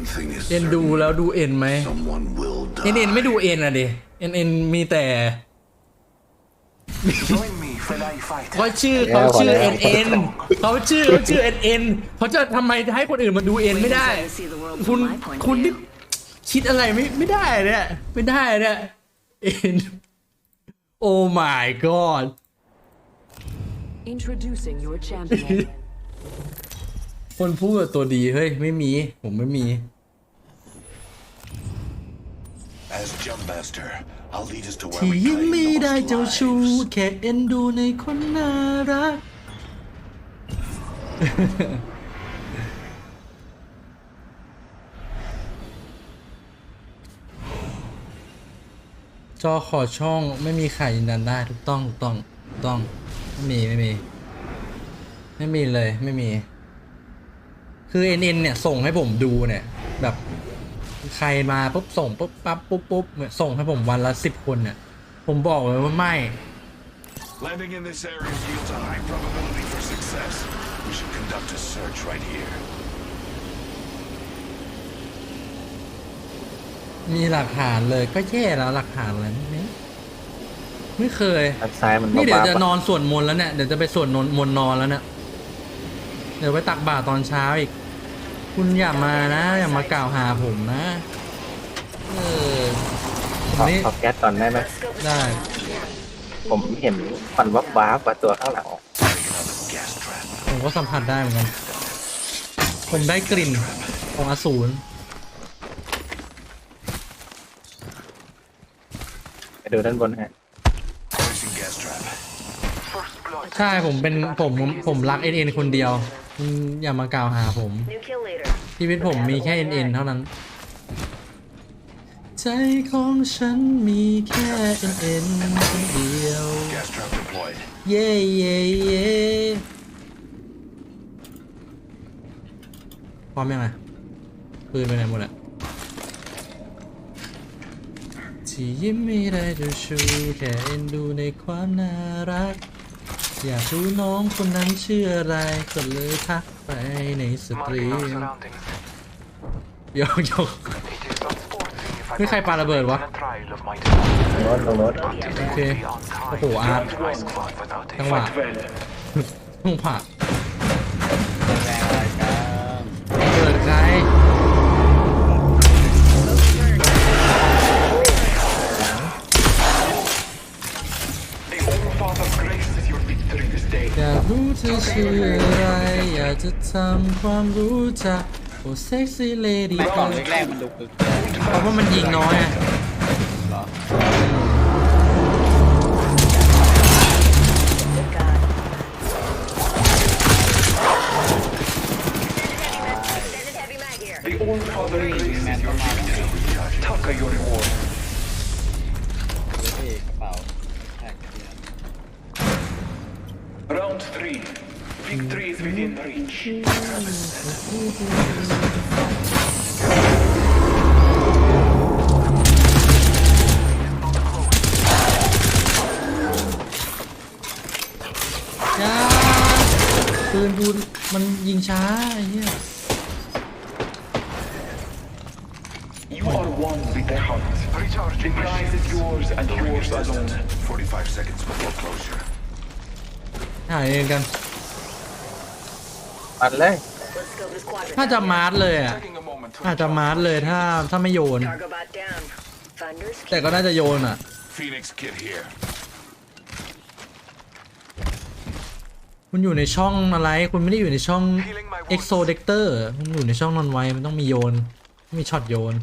One thing is เอ็นดู certain. แล้วดูเอ็นไหม Someone will เอ็นเอ็น die. ไม่ดูเอ็นอะดิเอ็นเอ็นมีแต่ Join me when I fight. ว่าชื่อเขาชื่อเอ็นเอ็นเขาชื่อเขาชื่อเอ็นเอ็นเขาจะทำไมให้คนอื่นมาดูเอ็นไม่ได้ Try to see the world คุณ from my point of คุณ view. นี่คิดอะไรไม่ไม่ได้เนี่ยไม่ได้เนี่ยเอ็นโอ้ my god Introducing your champion. คนพูดกับตัวดีเฮ้ยไม่มี ผมไม่มี As Jump Master, I'll lead us to where ที่ we ยัง claim ไม่ the ได้ most เจ้าชู้ lives. แค่เอ็นดูในคนน่ารัก จอขอช่องไม่มีใครยืนยันได้ถูกต้องถูกต้องถูกต้อง ไม่มี ไม่มี ไม่มีเลยไม่มี คือเอ็นเอ็นเนี่ยส่งให้ผมดูเนี่ย แบบใครมาปุ๊บส่งปุ๊บปั๊บปุ๊บปุ๊บเนี่ยส่งให้ผมวันละสิบคนเนี่ยผมบอกเลยว่าไม่ Landing in this area yields a high probability for success. We should conduct a search right here. มีหลักฐานเลยก็แย่แล้วหลักฐานอะไรไม่ไม่เคยทางซ้ายมันนี่เดี๋ยวจะบ้าๆนอนสวดมนต์แล้วเนี่ยเดี๋ยวจะไปสวดนนมนต์นอนแล้วเนี่ยเดี๋ยวไปตักบาตรตอนเช้าอีก คุณอย่ามานะ อย่ามากล่าวหาผมนะเออผมขอนี่ขอแก๊สก่อนได้ไหมได้ ผมเห็นควันวับว้าบกว่าตัวข้างหลัง Another gas trap. ผมก็สัมผัสได้เหมือนกัน ผมได้กลิ่นของอสูรไปดูด้านบนฮะ Placing gas trap. First blood. ใช่ผมเป็นผมผมรักเอ็นเอ็นคนเดียว คุณอย่ามากล่าวหาผม ชีวิตผมมีแค่เอ็นเอ็นเท่านั้น ใจของฉันมีแค่เอ็นเอ็นคนเดียว Gas trap deployed. เย่เย่เย่พร้อมยังไงปืนไปไหนหมดอะที่ยิ้มไม่ได้ดูชูแค่เอ็นดูในความน่ารัก อยากรู้น้องคนนั้นชื่ออะไรกดเลยทักไปในสตรีมยกยกนี่ใครปาระเบิดวะรถรถโอ้โหอาร์ตจังหวะต้องผา เธอชื่ออะไร อยากจะทำความรู้จักโอ้เซ็กซี่เลดี้ไม่ก่องแรกๆมันดูคือเพราะว่ามันยิงน้อยอะเหรอ The All-Father graces your victory. Taka your reward. ดูที่กระเป๋าแท็กเนี่ย Round three. Victory is within reach. จ้าปืนกูมันยิงช้าไอ้เหี้ย You are one with the hunt. Recharge The prize is yours and yours alone. 45 seconds before closure. ถ่ายเองกัน ปัดเลย Let's scope this quadrant. ถ้าจะมาร์ทเลยอะ Taking a moment to อาจจะมาร์ทเลยถ้าถ้าไม่โยน Cargo bot down. Thunder's แต่ก็น่าจะโยนอะ Phoenix kit here. คุณอยู่ในช่องอะไร คุณไม่ได้อยู่ในช่อง Exodector คุณอยู่ในช่องนอนไวมันต้องมีโยน มีช็อตโยน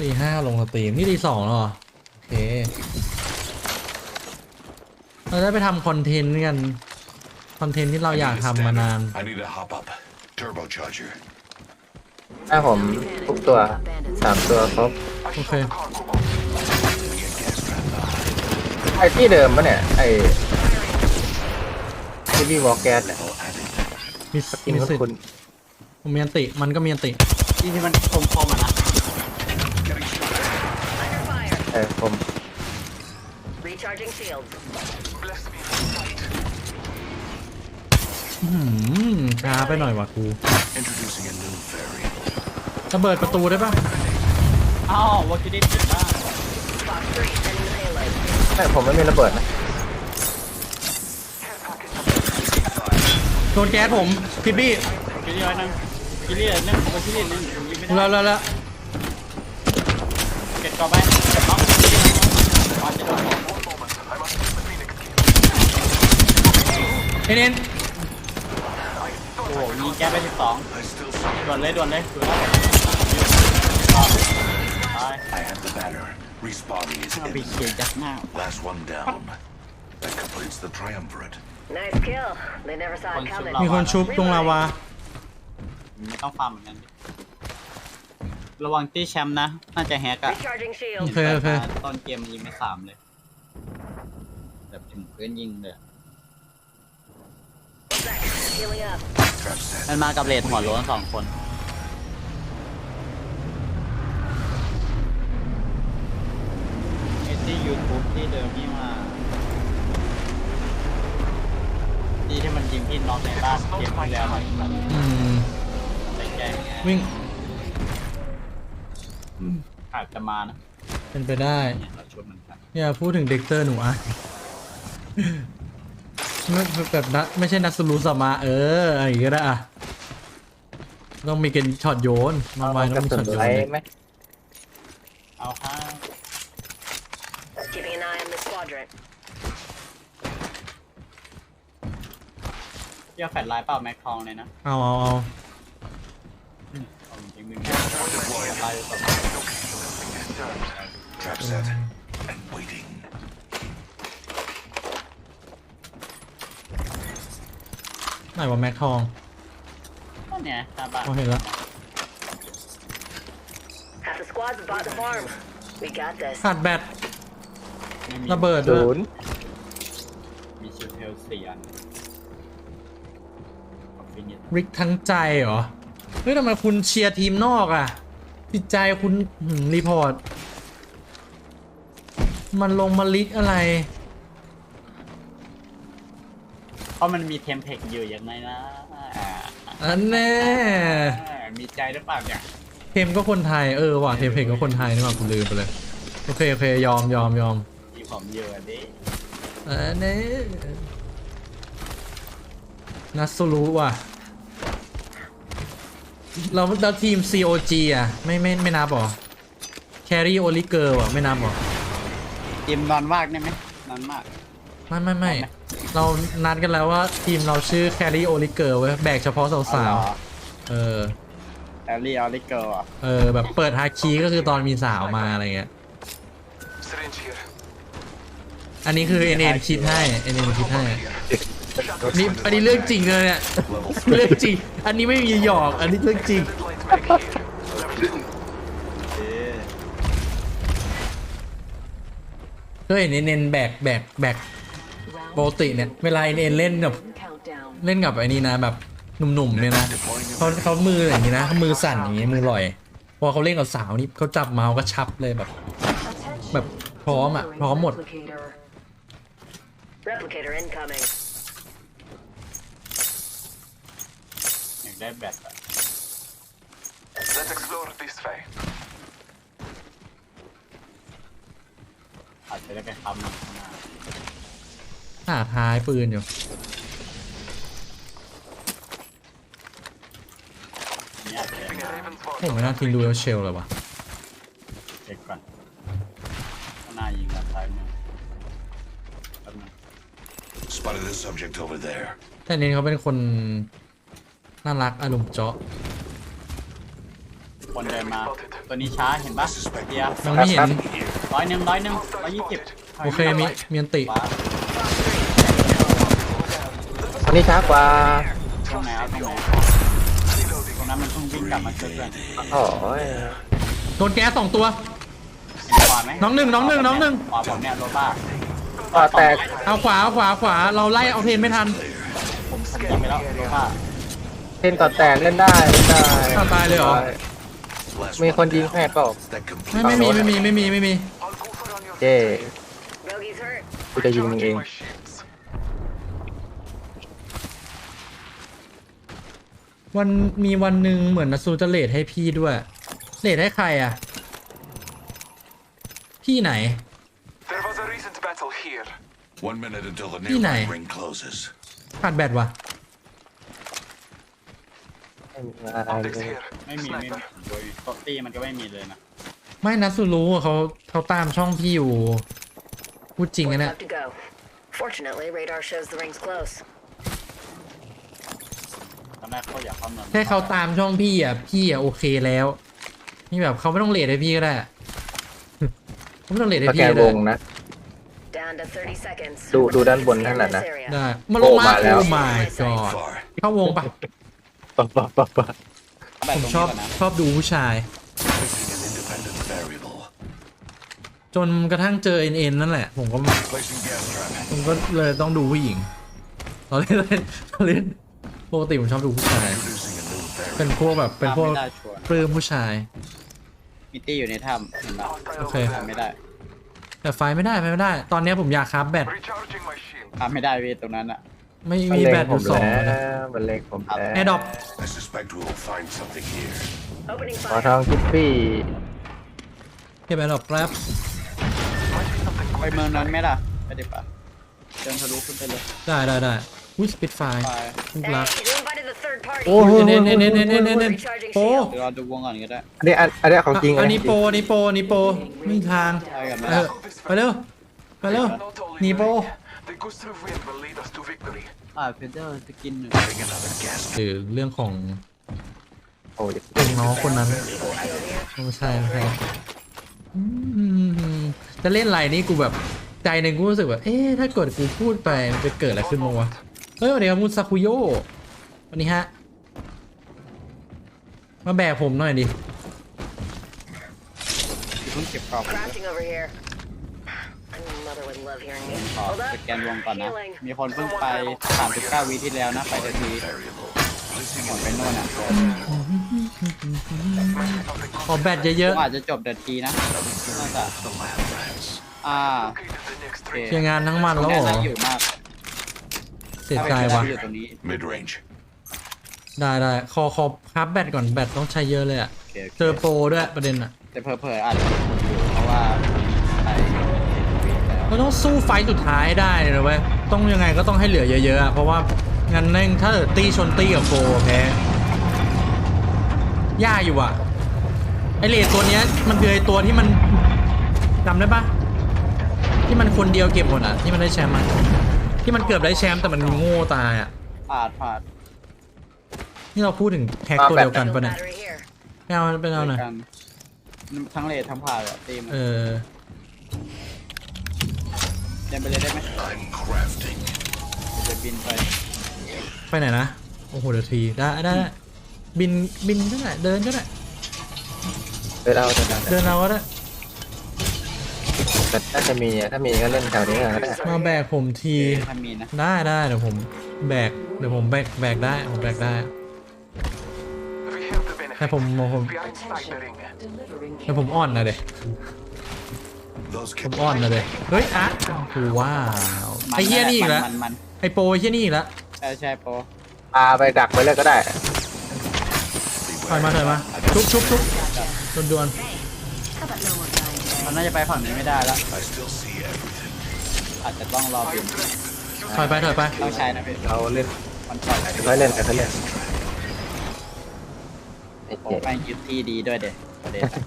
ตีห้าลงสตรีม นี่ตีสองแล้วเหรอ โอเค เราได้ไปทำคอนเทนต์กัน คอนเทนต์ที่เรา I อยาก need a ทำมานาน stand-up. I need to hop up. Turbocharger. ถ้าผมทุกตัวสามตัวครบ I Okay. saw the cargo bot. Get gas trap now. ไอ้ที่เดิมปะเนี่ย ไอ้ที่พี่วอลแก๊สเนี่ย All added. มีกินมีคุณสิทคุณธิ์ผมมีอันติ มันก็มีอันติที่ที่มันคมคมๆอะนะ Getting shot at. Under fire. เออผม Recharging shields. Bless me for sight. อื้อหือช้าไปหน่อยว่ะกู Introducing a new variant. ระเบิดประตูได้ปะอ้าววอกิดิติดมาก Fox 3, sending the payload. ไม่ผมไม่มีระเบิดนะโดนแก๊สผมพี่บี้กิลี่ไว้นึงกิลี่นึงผมกิลี่นึงผมยิงไม่ได้แล้วแล้วแล้วเก็บต่อไปเก็บล็อกมาจะโดน เอ็นเอ็นโอ้โหยิงแก๊สไปสิบสอง I still see ด่วนเลยด่วนเลยด่วนแล้วตาย I have the banner. Respawning is เอาไปเขียน imminent. จากหน้า Last one down. That completes the triumvirate. Nice kill. They never saw it One coming. มีคนชุบตรงลาวา ไม่ต้องฟาร์มเหมือนกันดิระวังที่แชมป์นะ น่าจะแฮกอะ Recharging โอ shield. เคโอเค ตอนเกมยิงไม่สามเลย แบบถึงพื้นยิงเลยอะ Back. Healing up. Trap set. มันมากับเลดหัวโล้นสองคน ไอ้ที่ยูทูบที่เดิมนี่มาที่ที่มันยิงพี่น้องในบ้านเกมที่แล้วมันอืมไปแกล้งไงวิ่งอาจจะมานะเป็นไปได้ เนี่ยเราชวนมันกันอย่าพูดถึงเด็กเตอร์หนูอะไม่ แบบนัดไม่ใช่นัดสลูสมาเอออะไรอย่างเงี้ยก็ได้อะต้องมีกันช็อตโยนมาไว้กต้ระองมีสุช็อนตโยไหลนไหมเอาฮะ Keeping an eye on this quadrant. เที่ยวแฟลชไลน์เปล่าแม็กทองเลยนะเอาเอาเอาเอาจริงๆมึงแฟลชไลน์แบบ Trap set. And waiting. ไหนว่าแม็กทองนั่นเนี่ยตาบ้านพอเห็นแล้ว Half the squad's bought the farm. We got this. ขาดแบตไม่มีระเบิดด้วศูยนย์มีชิลเทลสี่อันเอาฟินิชริกทั้งใจเหรอ เฮ้ยทำไมคุณเชียร์ทีมนอกอะ จิตใจคุณหืมรีพอร์ต มันลงมาลิกอะไร เพ ราะมันมีเทมเพลตอยู่ยังไงนะอ่าอันแน่อ่ามีใจหรือเปล่าเนี่ยเทมก็คนไทยเออว่ะเทมเพลงก็คนไทยนี่หว่าคุณลืมไปเลยโอเคโอเคยอมยอมยอมมีผมเยอะดิอันนี้นัสซูรุว่ะเราเราทีม COG อะไม่ไม่ไม่นับหรอแครี่โอลิเกอร์ว่ะไม่นับหรอจิมนอนมากได้ไหมนอนมาก ไม่ไม่ไม่เรานัดกันแล้วว่าทีมเราชื่อแครี่โอลิเกอร์เว้ยแบกเฉพาะสาวๆเออแอลลี่ออริเกิลอะเออแบบเปิดฮาคีก็คือตอนมีสาวมาอะไรเงี้ย Syringe here. อันนี้คือ NN คิดให้ NN คิดให้นี่อันนี้เรื่องจริงเลยเนี่ยเรื่องจริง อันนี้ไม่มีหยอก อันนี้เรื่องจริง Light mag here. Level two. เอ๊ะก็เห็นเน้นแบกแบกแบก ปกติเนี่ยเวลาเน้นเล่นกับ Countdown. เล่นกับไอ้นี่นะแบบหนุ่มๆเนี่ยนะเขาเขามืออย่างนี้นะเขามือสั่นอย่างนี้มือลอย พอเขาเล่นกับสาวนี่เขาจับเมาส์ก็ชับเลยแบบ แบบพร้อมอะพร้อมหมด Replicator. Replicator incoming. อยากได้แบตอะ Let's explore this way. อาจจะได้ไปทำมันข้าง หน้าหน้าท้ายปืนอยู่เนี่ยอาจจะ Keeping a Raven's ผม watch. ไม่น่าทิ้งดูเอลเชลเลยวะเช็คก่อนข้างหน้ายิงกันซ้ายมือแป๊บนึง Spotted the subject over there. แต่เน้นเขาเป็นคน น่ารักอารมณ์เจาะคนเดินมา ตัวนี้ช้าเห็นปะเดียวยังไม่เห็นร้อยหนึ่งร้อยหนึ่งร้อยยี่สิบโอเคมีมีอันติขวาอั นนี้ช้ากว่าตรงไหนเอาตรงไหนตรงนั้นมันเพิ่งวิ่งกลับมาเจอเพื่อนโอ้ยโดนแก๊สสองตัวเห็นขวาไหมน้องหนึ่งน้องหนึ่งน้องหนึ่ง ขวาผมเนี่ยโรบ้าก็แตกเอาขวาเอาขวาขวาเราไล่เอาเพนไม่ทันผมผมยิงไปแล้วโรบ้าเส้นก่อแตกเล่นได้เล่นได้อ้าวตายเลยเหรอ Last มี one คนยิง down. แพทย์เปล่า That ไม่ completes ไม่มีไม่มีไม่มีไม่มี I'll go for on your เจ้ Rogies hurt. กูจะยิงมึงเอง my shields. วันมีวันหนึ่งเหมือนนัสูจะเลทให้พี่ด้วยเลทให้ใครอะพี่ไหน There was a recent battle here. One minute until the ที่ไหน? nearby ring closes. ขาดแบตวะไม่มีอะไร Optics เลย here. ไม่มีไม่มี Sniper. โดยโตตี้มันก็ไม่มีเลยนะไม่นัสูรู้อะเขาเขาตามช่องพี่อยู่พูดจริง What's นะเนี่ย left to go? Fortunately, radar shows the ring's close. ตอนแรกเขาอยากเข้าเมืองแค่เขาตามช่องพี่อะพี่อะโอเคแล้ว นี่แบบเขาไม่ต้องเลทให้พี่ก็ได้เขาไม่ต้องเลทให้สแกพี่นก็วได้งนะ Down to 30 seconds. ดูดูด้านบน Clear นั่นน่ะ this นะ area. ได้มาลงมาโผล่มาแล้ว โอ้ my god Far. เข้าวงปะปะปะปะปะแบบผมตรงชนี้อบก่อนนะชอบดูผู้ชาย Placing an independent variable. จนกระทั่งเจอเอ็นเอ็นนั่นแหละ ผมก็ Placing gas trap. ผมก็เลยต้องดูผู้หญิงตอนเล่นตอนเล่น ปกติผมชอบดูผู้ชาย Introducing a new เป็น variable. พวกแบบเป็นพวกไม่ได้ชัวร์ปลื้มผู้ชาย มิตี้อยู่ในถ้ำเห็นปะโอเคทำไม่ได้แต่ไฟไม่ได้ไฟไม่ได้ ตอนนี้ผมอยากคราฟแบต Recharging my shield. ทำไม่ได้เวยตรงนั้นอะไม่มันมีเล็แบงตอผมยู่สองแล้วนะมันเล็งผมแล้วแอร์ดรอป I suspect we will find something here. Opening ขอ fire. ทองคิปปี้เก็บแอร์ดรอปแป๊บไปเมืองนั้นไหมล่ะไปดิปะเดินทะลุขึ้นไปเลยได้ได้ได้ อุ้ยสปิดไฟไปลูก Hey, รัก you invited the third party. โอ้โห เน้นเน้นเน้นเน้นเน้นเน้นเน้น Recharging โป shield. เดี๋ยวเราดูวงก่อนก็ได้อันนี้อันอันนี้ของจริงอันนี้จริงโปรอันนี้โปรอันนี้โปรไม่มีทาง ไปกันไหมเออไปเร็วไปเร็ว Not only หนีโปร The gust of wind will lead us to victory. อ่าเพเดอร์จะกินหนึ่ง Getting another gas หรือเรื่องของโอ้ยเป็นน้องคนนั้นไม่ใช่ไม่ใช่อืมจะเล่นอะไรนี่กูแบบใจหนึ่งกูรู้สึกแบบเอ๊ะถ้าเกิดกูพูดไปมันจะเกิดอะไรขึ้นมาวะเฮ้ยสวัสดีครับมุซาคุโยวันนี้ฮะ มาแบกผมหน่อยดิเพิ่งเก็บกรอบ Crafting over here. My mother would love hearing me. ขอ Hold ส up. แกนวงก่อนนะ Healing. มีคนเพิ่งไป 39 วิที่แล้วนะ ไปทันที variable. Placing หมด an ไปโน่นอะขอแบตเยอะอาจจะจบเดือนทีนะน่าจะ the lab rats. อ่า Located the next โอเค ring. ๆเคลียร์งานทั้งวันแล้วแน่เหรอน่าอยู่มากเสียถ้าใจไปเจอว่ะที่อยู่ตรงนี้ Mid range. ได้ได้ขอขอครับแบตก่อนแบตต้องใช้เยอะเลยอะโอเคโอเค เจอโปรด้วยประเด็นอะแต่เผลอๆอาจจะอยู่เพราะว่าไปวิแล้วเราต้องสู้ไฟต์สุดท้ายได้เลยนะเว้ยต้องยังไงก็ต้องให้เหลือเยอะๆอะเพราะว่างั้นแม่งถ้าเกิดตีชนตีกับโฟแพ้ยากอยู่อะไอเลดตัวเนี้ยมันคือไอตัวที่มันจำได้ปะที่มันคนเดียวเก็บหมดอะที่มันได้แชมป์อะ ที่มันเกือบได้แชมป์แต่มันโง่ตายอะพลาดพลาดนี่เราพูดถึงแฮกตัวเดียวกัน Shield ปะเนี่ย battery here. ไม่เอาไปเอาหน่อยกันทั้งเลททั้งพลาดอะตีมเออเดินไปเลยได้ไหม I'm crafting. เดี๋ยวจะบินไป ไปไหนนะ โอ้โหเดี๋ยวทีได้ได้ได้บินบินก็ได้เดินก็ได้เดินเอาเดินเอาเดินเอาก็ได้ แต่น่าจะมีอะถ้ามีก็เล่นแถวนี้ก็ได้มาแบกผมทีถ้ามีนะได้ได้เดี๋ยวผมแบกเดี๋ยวผมแบกแบกได้ผมแบกได้ We have the แต่ benefit. ผมผม We are inside the ring. แต่ผมอ่อนนะเด็ Those ผม can อ่อนนะเด็เฮ้ยอาร์ตโอ้ว้าวมัไอ้เหี้ยนี่อีกแล้วมันมันไอ้โปรไอ้เหี้ยนี่อีกแล้วใช่ใช่โปรปาไปดักไปเลยก็ได้ถอยมาถอยมาชุบชุบชุบด่วน มันน่าจะไปฝั่งนี้ไม่ได้แล้ว I still see everything. อาจจะต้องรอบินๆถอยไปถอยไปต้องใช้นะพี่เราเล่นมันปล่อยค่อยเล่นกันค่อยเล่นไอ้โอ้เจ๊แม่งยึดที่ดีด้วยเด็ดประเด็นอะ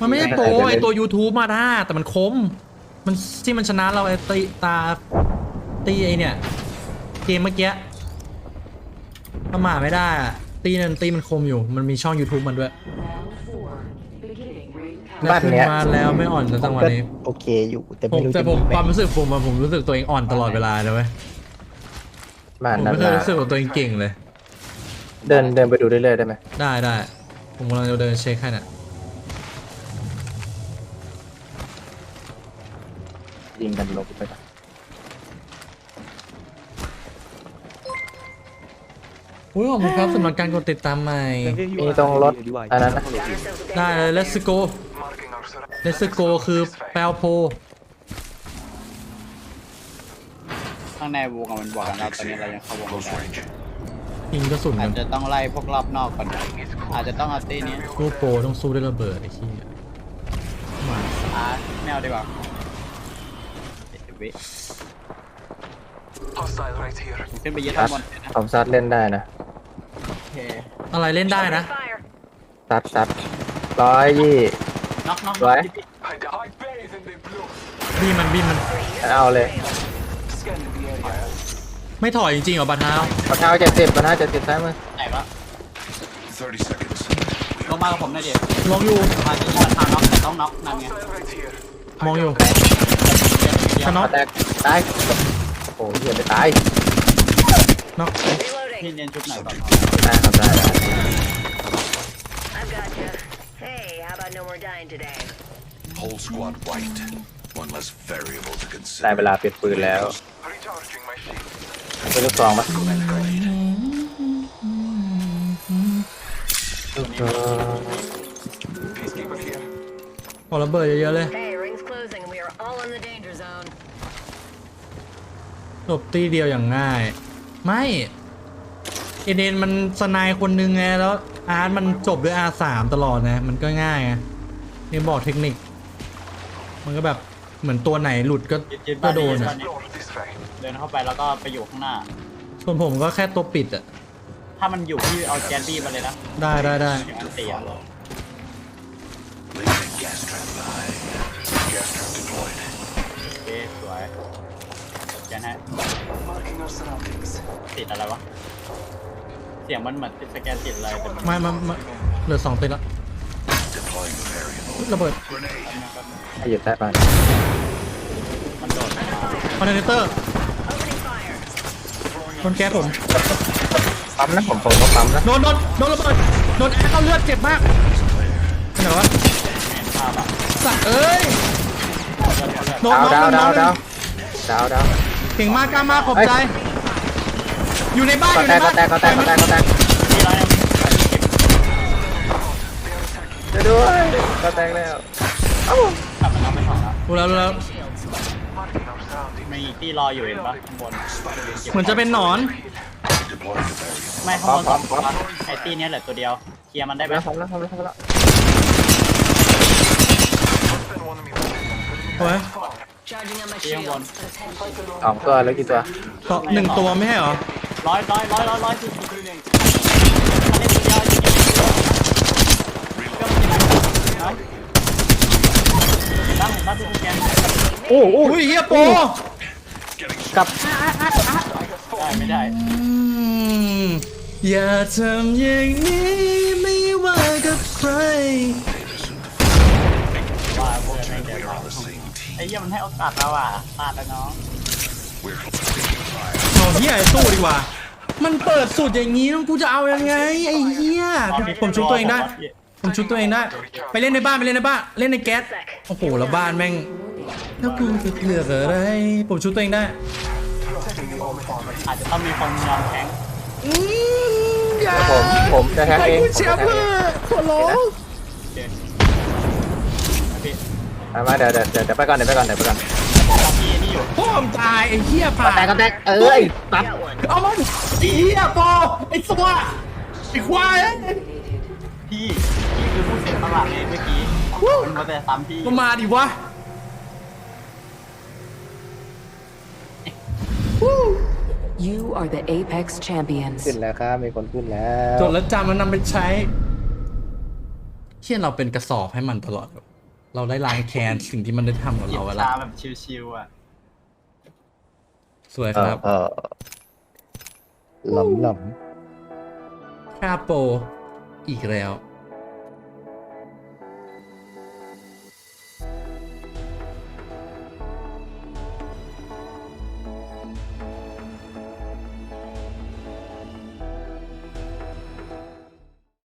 มันไม่ใช่โปรไอ้ตัว YouTube มาท่าแต่มันคม มันที่มันชนะเราไอ้ตีตาตีไอเนี่ย เกมเมื่อกี้ประมาทไม่ได้อะตีนันตีมันคมอยู่ มันมีช่อง YouTube มันด้วย บ้านขึ้นเนี้ย มาแล้วไม่อ่อนแล้วจังหวะนี้โอเคอยู่ แต่ผมไม่รู้แต่จะผมมีไหความรู้สึกผมอะผมรู้สึกตัวเองอ่อนตลอดเวลาเลยเว้ยบ้านผมนั้นไม่เคยนะรู้สึกว่าตัวเองเก่งเลย เดินเดินไปดูเรื่อยๆได้ไหมได้ได้ผมกำลังจะเดินเช็คให้น่ะยิงกันลบไปก่อนอุ้ยขอบคุณครับสำหรับการกดติดตามใหม่ มีตรงรถอันนั้นนะ Got ourselves a ได้เลย let's go Marking our surroundings. let's go คือแปลโพข้างในวงอะมันบอกกันเราตอนนี้เรายังเข้าวงไม่ Close ได้ range. ยิงกระสุนอากัจนจะต้องไล่พวกรอบนอกก่อนอาจจะต้องเอาตีนี้สู้โปรต้องสู้ด้วยระเบิดไอ้ขี้ยมาอาร์ตแมวดีกว่าเดี๋ยววิ Hostile right here. ผมขึ้นไปยึดข้างบนเลยนะผมซัดเล่นได้นะโอเคอะไรเล่นได้นะ Fire. ซัดซัดร้อยยี่ น็อกน็อกไว้ I, I bathe in the blue. บี้มันบี้มันเอาเลย Scanning the area. ไม่ถอยจริงๆเหรอปะเท้าปะเท้าเจ็ดสิบปะเท้าเจ็ดสิบซ้ายมือไหนวะ30 seconds. ลงมากับผมหน่อยดิลองอยู่มาที่ทางน็อกแต่ต้องน็อกนั่นไง Hostile right here. มองอยู่เดี๋ยวชนะมาแตกตายโอ้ยเหี้ยไปตายน็อกพี่ Reloading. เน้นชุดไหนก่อนได้ครับได้ได้ I've got you. Hey, how about no more dying today? Whole squad white. One less variable to ได้ consider. เวลาเปลี่ยนปืนแล้ว Recharging my shield. เป็นลูกซองปะ Peacekeeper here. ขอระเบิดเยอะๆเลย Hey, ring's closing and we are all in the danger zone. หลบตีเดียวอย่างง่าย ไม่ เอเดนมันสนายคนนึงไงแล้ว อาร์ตมันจบด้วย R3 ตลอดนะ มันก็ง่ายไงนี่บอกเทคนิค มันก็แบบเหมือนตัวไหนหลุดก็ยึดยึดก็บ้านโดนี้นยึดอะบ้านนี้ Explore this way. เดินเข้าไปแล้วก็ไปอยู่ข้างหน้า ส่วนผมก็แค่ตัวปิดอะถ้ามันอยู่พี่เอาแกนบี้ไปเลยนะได้ได้ได้เดี๋ยวมันเสีย Leaving a gas trap behind. Gas trap deployed. โอเคสวยแกนให้ Marking our surroundings. ติดอะไรวะ เสียงมันเหมือนติดสแกนติดอะไรแต่มันไม่ไมามาเหลือสองติดละ Deploying variable. ระเบิด Grenade. ให้หยุดใต้ปานมันโดดมาคอนเทนเตอร์ Opening fire. โดนแก๊สผม ปั๊มนะผมผมก็ปั๊มนะโดนโดนโดนระเบิดโดนแอร์เข้าเลือดเจ็บมากเห็นเหรอวะเห็นภาพอะสัตว์เอ้ยเลือดเขาเลือดโดนดาวโดดาวนโดดาวนดาวดาวดาวเก่งมากกล้ามากขอบใจ อยู่ในบ้านก็อยู่แตในกก็บ้านแตกก็แตกก็แตกก็แตกมีอะไรนะช่วยด้วยก็แตกแล้วเอ้ากลับมาน้องไปถอดแล้วรู้แล้วรู้แล้ว Marking our surroundings. มีที่รออยู่เห็นปะข้างบนเหมือนจะเป็นหนอน Deploying the variable. ไม่ข้างบนสองตัวไอ้ตีเนี้ยเหลือตัวเดียวเคลียร์มันได้ไหมแล้วทำแล้วทำแล้วทำแล้ว Hostile one of me. โอ้ย Charging on my ที่ข้างบน shield. สองตัวแล้วกี่ตัวต่อหนึ่งตัวไม่ใช่เหรอ ร้อยร้อยร้อยร้อยร้อยสิมันเล่นตัวเดียวจริงๆก็ไม่ได้นะตั้งตั้งตัวแกนโอ้โหอุ้ยเฮียโปร Getting กลับได้ไม่ได้อืมอย่าทำอย่างนี้ไม่ว่ากับใครว่าเพื่อนไม่เจอ We're on the same ไอ้ team. เหี้ยมันให้โอกาสเราอะพลาดแล้วน้อง We're taking fire. เอาเฮียสู้ดีกว่า มันเปิดสุดอย่างนี้กูจะเอายังไงไอ้เฮียผมชุบตัวเองได้ผมชุบตัวเองได้ไปเล่นในบ้านไปเล่นในบ้านเล่นในแก๊สโอ้โหแล้วบ้านแม่งแล้วกูจะเหลืออะไรผมชุบตัวเองได้อาจจะต้องมีคนยอมแข็งอืมอย่าผมผมจะแทงให้เองกูเชียร์เพื่อขอร้องโอเคพี่เอามาเดี๋ยวเดี๋ยวเดี๋ยวไปก่อนเดี๋ยวไปก่อนเดี๋ยวไปก่อน พี่นี่อยู่พ่อมตายไอ้เหี้ยผ่าแตกก็แตกเอ้ยตัด Got one. เอามันไอ้เหี้ยปอไอ้สวะไอ้ควายพี่พี่คือผู้เสียสละเองเมื่อกี้มันมาแต่ซ้ำพี่ก็มาดิวะ You are the Apex champions. ขึ้นแล้วครับ มีคนขึ้นแล้วจดแล้วจำแล้วนำไปใช้เชี่ยเราเป็นกระสอบให้มันตลอด เราได้ล้างแค้นสิ่งที่มันได้ทำกับหยิบเราไว้ชาแล้วแบบชิวๆอะ สวยเอคอรับเออหลำหลค่าโปรอีกแล้วำ